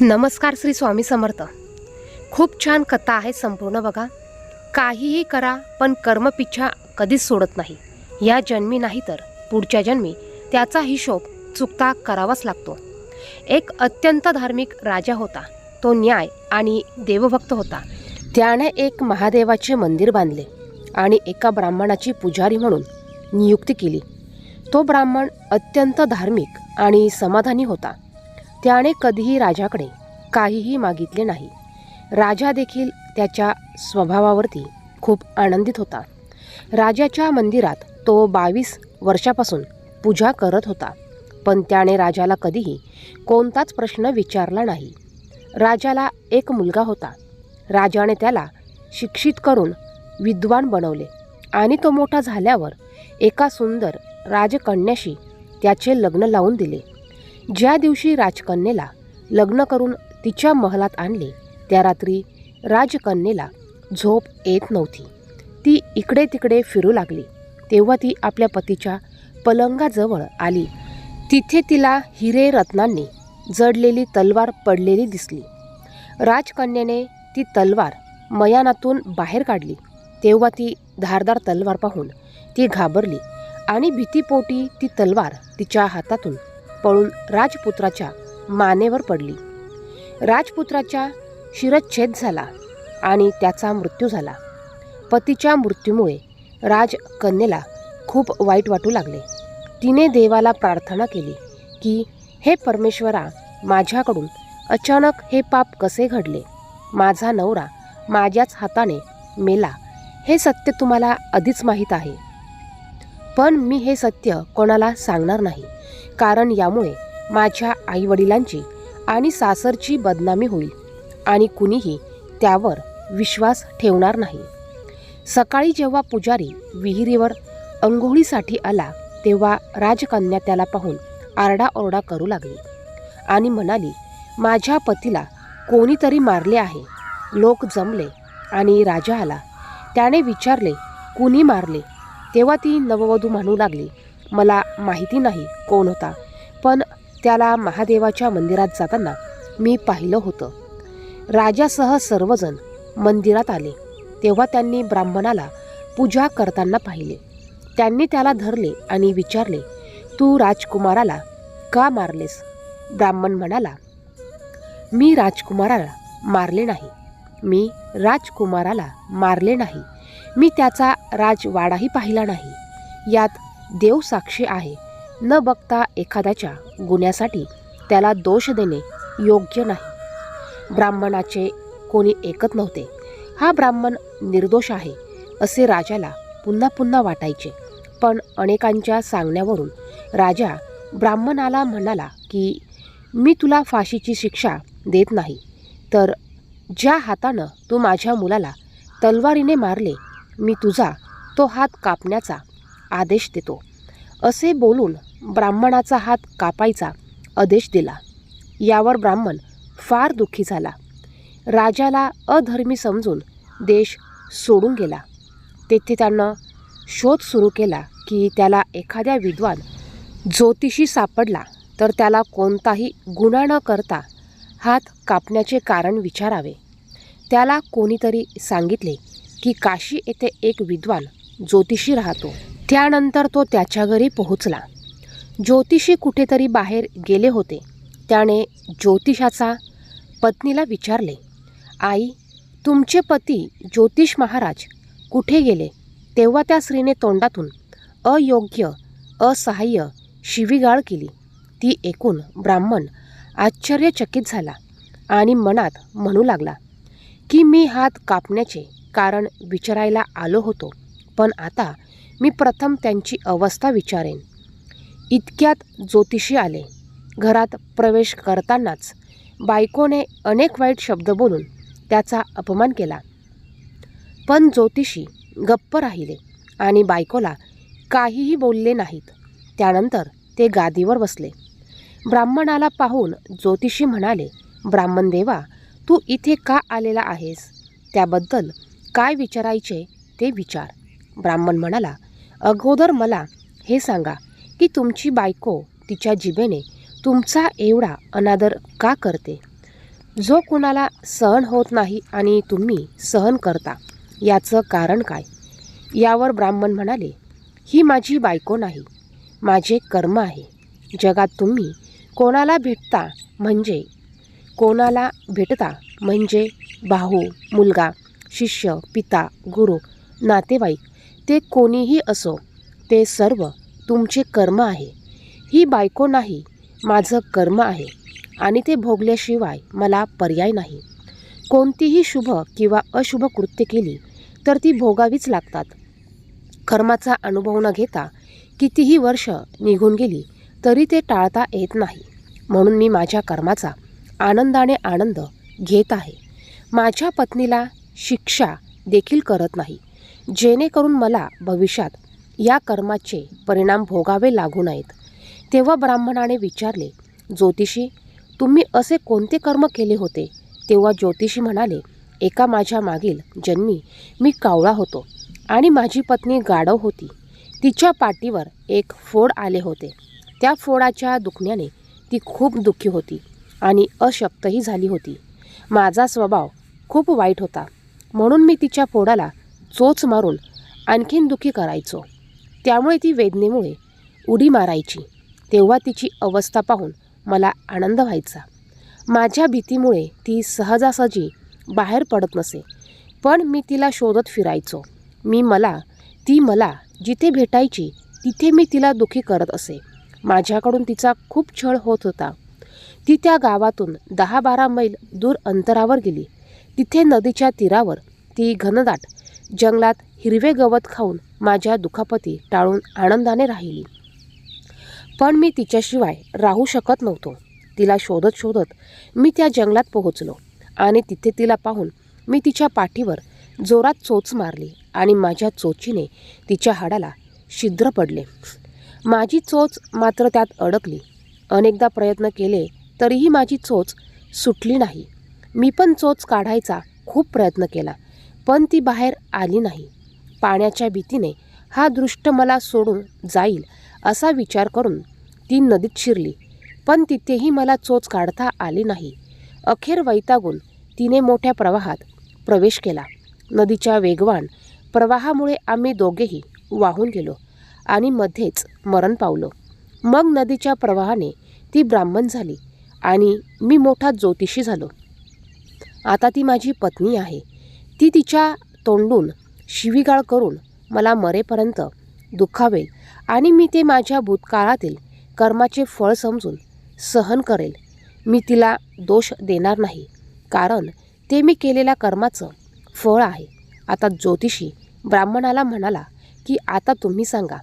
नमस्कार श्री स्वामी समर्थ. खूप छान कथा आहे संपूर्ण बघा. काहीही करा पण कर्मपिच्छा कधीच सोडत नाही. या जन्मी नाही तर पुढच्या जन्मी त्याचा हिशोब चुकता करावाच लागतो. एक अत्यंत धार्मिक राजा होता. तो न्याय आणि देवभक्त होता. त्याने एक महादेवाचे मंदिर बांधले आणि एका ब्राह्मणाची पुजारी म्हणून नियुक्ती केली. तो ब्राह्मण अत्यंत धार्मिक आणि समाधानी होता. त्याने कधीही राजाकडे काहीही मागितले नाही. राजा देखील त्याच्या स्वभावावरती खूप आनंदित होता. राजाच्या मंदिरात तो बावीस वर्षापासून पूजा करत होता पण त्याने राजाला कधीही कोणताच प्रश्न विचारला नाही. राजाला एक मुलगा होता. राजाने त्याला शिक्षित करून विद्वान बनवले आणि तो मोठा झाल्यावर एका सुंदर राजकन्याशी त्याचे लग्न लावून दिले. ज्या दिवशी राजकन्येला लग्न करून तिच्या महलात आणले त्या रात्री राजकन्येला झोप येत नव्हती. ती इकडे तिकडे फिरू लागली. तेव्हा ती आपल्या पतीच्या पलंगाजवळ आली. तिथे तिला हिरे रत्नांनी जडलेली तलवार पडलेली दिसली. राजकन्याने ती तलवार मयानातून बाहेर काढली. तेव्हा ती धारदार तलवार पाहून ती घाबरली आणि भीतीपोटी ती तलवार तिच्या हातातून पळून राजपुत्राच्या मानेवर पडली. राजपुत्राच्या शिरच्छेद झाला आणि त्याचा मृत्यू झाला. पतीच्या मृत्यूमुळे राजकन्येला खूप वाईट वाटू लागले. तिने देवाला प्रार्थना केली की हे परमेश्वरा माझ्याकडून अचानक हे पाप कसे घडले? माझा नवरा माझ्याच हाताने मेला. हे सत्य तुम्हाला आधीच माहीत आहे. पण मी हे सत्य कोणाला सांगणार नाही. कारण यामुळे माझ्या आईवडिलांची आणि सासरची बदनामी होईल आणि कुणीही त्यावर विश्वास ठेवणार नाही. सकाळी जेव्हा पुजारी विहिरीवर अंघोळीसाठी आला तेव्हा राजकन्या त्याला पाहून आरडाओरडा करू लागली आणि म्हणाली माझ्या पतीला कोणीतरी मारले आहे. लोक जमले आणि राजा आला. त्याने विचारले कुणी मारले? तेव्हा ती नववधू म्हणू लागली मला माहिती नाही कोण होता पण त्याला महादेवाच्या मंदिरात जाताना मी पाहिलं होतं. राजासह सर्वजण मंदिरात आले. तेव्हा त्यांनी ब्राह्मणाला पूजा करताना पाहिले. त्यांनी त्याला धरले आणि विचारले तू राजकुमाराला का मारलेस? ब्राह्मण म्हणाला मी राजकुमाराला मारले नाही. मी राजकुमाराला मारले नाही. मी त्याचा राजवाडाही पाहिला नाही. यात देव साक्षी आहे. न बघता एखाद्याच्या गुन्ह्यासाठी त्याला दोष देणे योग्य नाही. ब्राह्मणाचे कोणी ऐकत नव्हते. हा ब्राह्मण निर्दोष आहे असे राजाला पुन्हा पुन्हा वाटायचे. पण अनेकांच्या सांगण्यावरून राजा ब्राह्मणाला म्हणाला की मी तुला फाशीची शिक्षा देत नाही. तर ज्या हातानं तू माझ्या मुलाला तलवारीने मारले मी तुझा तो हात कापण्याचा आदेश देतो. असे बोलून ब्राह्मणाचा हात कापायचा आदेश दिला. यावर ब्राह्मण फार दुःखी झाला. राजाला अधर्मी समजून देश सोडून गेला. तेथे त्यानं शोध सुरू केला की त्याला एखाद्या विद्वान ज्योतिषी सापडला तर त्याला कोणताही गुन्हा न करता हात कापण्याचे कारण विचारावे. त्याला कोणीतरी सांगितले की काशी येथे एक विद्वान ज्योतिषी राहतो. त्यानंतर तो त्याच्या घरी पोहोचला. ज्योतिषी कुठेतरी बाहेर गेले होते. त्याने ज्योतिषाचा पत्नीला विचारले आई तुमचे पती ज्योतिष महाराज कुठे गेले? तेव्हा त्या स्त्रीने तोंडातून अयोग्य असहाय्य शिवीगाळ केली. ती ऐकून ब्राह्मण आश्चर्यचकित झाला आणि मनात म्हणू लागला की मी हात कापण्याचे कारण विचारायला आलो होतो. पण आता मी प्रथम त्यांची अवस्था विचारेन. इतक्यात ज्योतिषी आले. घरात प्रवेश करतानाच बायकोने अनेक वाईट शब्द बोलून त्याचा अपमान केला. पण ज्योतिषी गप्प राहिले आणि बायकोला काहीही बोलले नाहीत. त्यानंतर ते गादीवर बसले. ब्राह्मणाला पाहून ज्योतिषी म्हणाले ब्राह्मण देवा तू इथे का आलेला आहेस? त्याबद्दल काय विचारायचे ते विचार. ब्राह्मण म्हणाला अगोदर मला हे सांगा की तुमची बायको तिच्या जिभेने तुमचा एवढा अनादर का करते? जो कुणाला सहन होत नाही आणि तुम्ही सहन करता याचं कारण काय? यावर ब्राह्मण म्हणाले ही माझी बायको नाही माझे कर्म आहे. जगात तुम्ही कोणाला भेटता म्हणजे कोणाला भेटता म्हणजे भाऊ मुलगा शिष्य पिता गुरु नातेवाईक ते कोणीही असो ते सर्व तुमचे कर्म आहे. ही बायको नाही माझं कर्म आहे आणि ते भोगल्याशिवाय मला पर्याय नाही. कोणतीही शुभ किंवा अशुभ कृत्य केली तर ती भोगावीच लागतात. कर्माचा अनुभव न घेता कितीही वर्ष निघून गेली तरी ते टाळता येत नाही. म्हणून मी माझ्या कर्माचा आनंदाने आनंद घेत आहे. माझ्या पत्नीला शिक्षा देखील करत नाही. जेणेकरून मला भविष्यात या कर्माचे परिणाम भोगावे लागू नयेत. तेव्हा ब्राह्मणाने विचारले ज्योतिषी तुम्ही असे कोणते कर्म केले होते? तेव्हा ज्योतिषी म्हणाले एका माझ्या मागील जन्मी मी कावळा होतो आणि माझी पत्नी गाढव होती. तिच्या पाठीवर एक फोड आले होते. त्या फोडाच्या दुखण्याने ती खूप दुःखी होती आणि अशक्तही झाली होती. माझा स्वभाव खूप वाईट होता. म्हणून मी तिच्या फोडाला चोच मारून आणखीन दुखी करायचो. त्यामुळे ती वेदनेमुळे उडी मारायची. तेव्हा तिची अवस्था पाहून मला आनंद व्हायचा. माझ्या भीतीमुळे ती सहजासहजी बाहेर पडत नसे. पण मी तिला शोधत फिरायचो. मी मला ती मला जिथे भेटायची तिथे मी तिला दुखी करत असे. माझ्याकडून तिचा खूप छळ होत होता. ती त्या गावातून दहा बारा मैल दूर अंतरावर गेली. तिथे नदीच्या तीरावर ती घनदाट जंगलात हिरवे गवत खाऊन माझ्या दुखापती टाळून आनंदाने राहिली. पण मी तिच्याशिवाय राहू शकत नव्हतो. तिला शोधत शोधत मी त्या जंगलात पोहोचलो आणि तिथे तिला पाहून मी तिच्या पाठीवर जोरात चोच मारली आणि माझ्या चोचीने तिच्या हाडाला छिद्र पडले. माझी चोच मात्र त्यात अडकली. अनेकदा प्रयत्न केले तरीही माझी चोच सुटली नाही. मी पण चोच काढायचा खूप प्रयत्न केला पण ती बाहेर आली नाही. पाण्याच्या भीतीने हा दृष्ट मला सोडून जाईल असा विचार करून ती नदीत शिरली पण तिथेही मला चोच काढता आली नाही. अखेर वैतागून तिने मोठ्या प्रवाहात प्रवेश केला. नदीच्या वेगवान प्रवाहामुळे आम्ही दोघेही वाहून गेलो आणि मध्येच मरण पावलो. मग नदीच्या प्रवाहाने ती ब्राह्मण झाली आणि मी मोठा ज्योतिषी झालो. आता ती माझी पत्नी आहे. ती तिच्या तोंडून शिवीगाळ करून मला मरेपर्यंत दुखावेल आणि मी ते माझ्या भूतकाळातील कर्माचे फळ समजून सहन करेल. मी तिला दोष देणार नाही कारण ते मी केलेल्या कर्माचं फळ आहे. आता ज्योतिषी ब्राह्मणाला म्हणाला की आता तुम्ही सांगा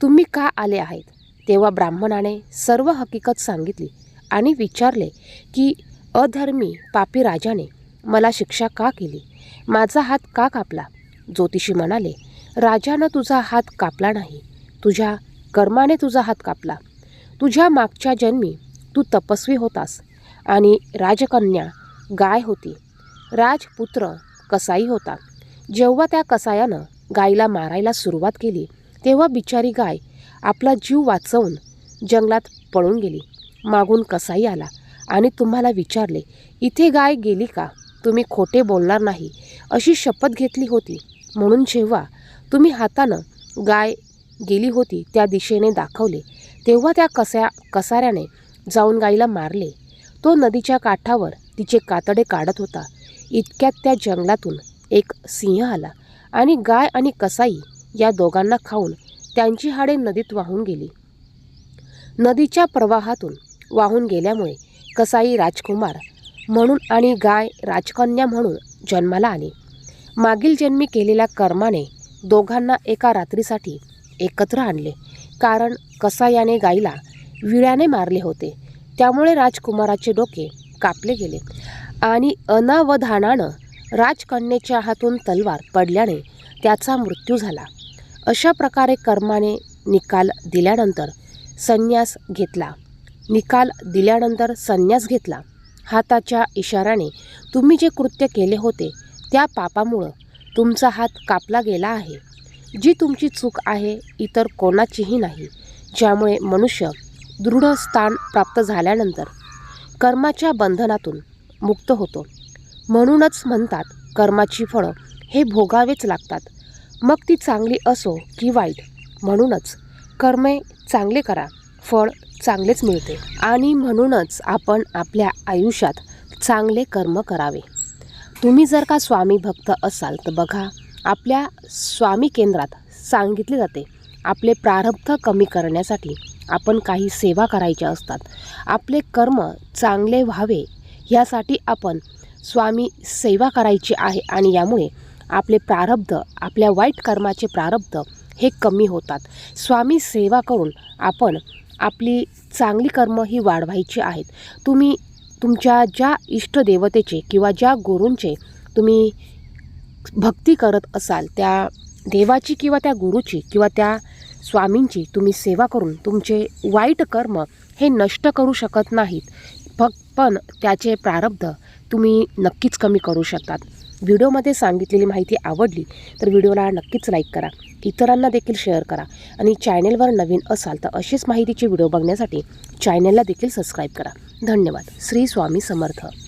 तुम्ही का आले आहेत? तेव्हा ब्राह्मणाने सर्व हकीकत सांगितली आणि विचारले की अधर्मी पापी राजाने मला शिक्षा का केली? माझा हात का कापला? ज्योतिषी म्हणाले राजानं तुझा हात कापला नाही. तुझ्या कर्माने तुझा हात कापला. तुझ्या मागच्या जन्मी तू तपस्वी होतास आणि राजकन्या गाय होती. राजपुत्र कसाई होता. जेव्हा त्या कसायानं गायीला मारायला सुरुवात केली तेव्हा बिचारी गाय आपला जीव वाचवून जंगलात पळून गेली. मागून कसाई आला. आणि तुम्हाला विचारले इथे गाय गेली का? तुम्ही खोटे बोलणार नाही. अशी शपथ घेतली होती. म्हणून जेव्हा तुम्ही हातानं गाय गेली होती त्या दिशेने दाखवले तेव्हा त्या कसा कसाऱ्याने जाऊन गाईला मारले. तो नदीच्या काठावर तिचे कातडे काढत होता. इतक्यात त्या जंगलातून एक सिंह आला आणि गाय आणि कसाई या दोघांना खाऊन त्यांची हाडे नदीत वाहून गेली. नदीच्या प्रवाहातून वाहून गेल्यामुळे कसाई राजकुमार म्हणून आणि गाय राजकन्या म्हणून जन्माला आली. मागील जन्मी केलेल्या कर्माने दोघांना एका रात्रीसाठी एकत्र आणले. कारण कसायाने गाईला विळ्याने मारले होते. त्यामुळे राजकुमाराचे डोके कापले गेले आणि अनावधानानं राजकन्येच्या हातून तलवार पडल्याने त्याचा मृत्यू झाला. अशा प्रकारे कर्माने निकाल दिल्यानंतर संन्यास घेतला. निकाल दिल्यानंतर संन्यास घेतला. हाताच्या इशाराने तुम्ही जे कृत्य केले होते त्या पापामुळं तुमचा हात कापला गेला आहे. जी तुमची चूक आहे इतर कोणाचीही नाही ज्यामुळे मनुष्य दृढ स्थान प्राप्त झाल्यानंतर कर्माच्या बंधनातून मुक्त होतो. म्हणूनच म्हणतात कर्माची फळं हे भोगावेच लागतात. मग ती चांगली असो की वाईट म्हणूनच कर्मे चांगले करा फळ चांगलेच मिळते. आणि म्हणूनच आपण आपल्या आयुष्यात चांगले कर्म करावे. तुम्ही जर का स्वामी भक्त असाल तर बघा आपल्या स्वामी केंद्रात सांगितले जाते आपले प्रारब्ध कमी करण्यासाठी आपण काही सेवा करायच्या असतात. आपले कर्म चांगले व्हावे ह्यासाठी आपण स्वामी सेवा करायची आहे आणि यामुळे आपले प्रारब्ध आपल्या वाईट कर्माचे प्रारब्ध हे कमी होतात. स्वामी सेवा करून आपण आपली चांगली कर्म ही वाढवायची आहेत. तुम्ही तुमच्या ज्या इष्टदेवतेचे किंवा ज्या गुरूंचे तुम्ही भक्ती करत असाल त्या देवाची किंवा त्या गुरुची किंवा त्या स्वामींची तुम्ही सेवा करून तुमचे वाईट कर्म हे नष्ट करू शकत नाहीत. फक्त पण त्याचे प्रारब्ध तुम्ही नक्कीच कमी करू शकतात. व्हिडिओमध्ये सांगितलेली माहिती आवडली तर व्हिडिओला नक्कीच लाईक करा. इतरांना देखील शेअर करा. आणि चॅनेलवर नवीन असाल तर अशीच माहितीचे व्हिडिओ बघण्यासाठी चॅनेलला देखील सबस्क्राईब करा. धन्यवाद. श्री स्वामी समर्थ.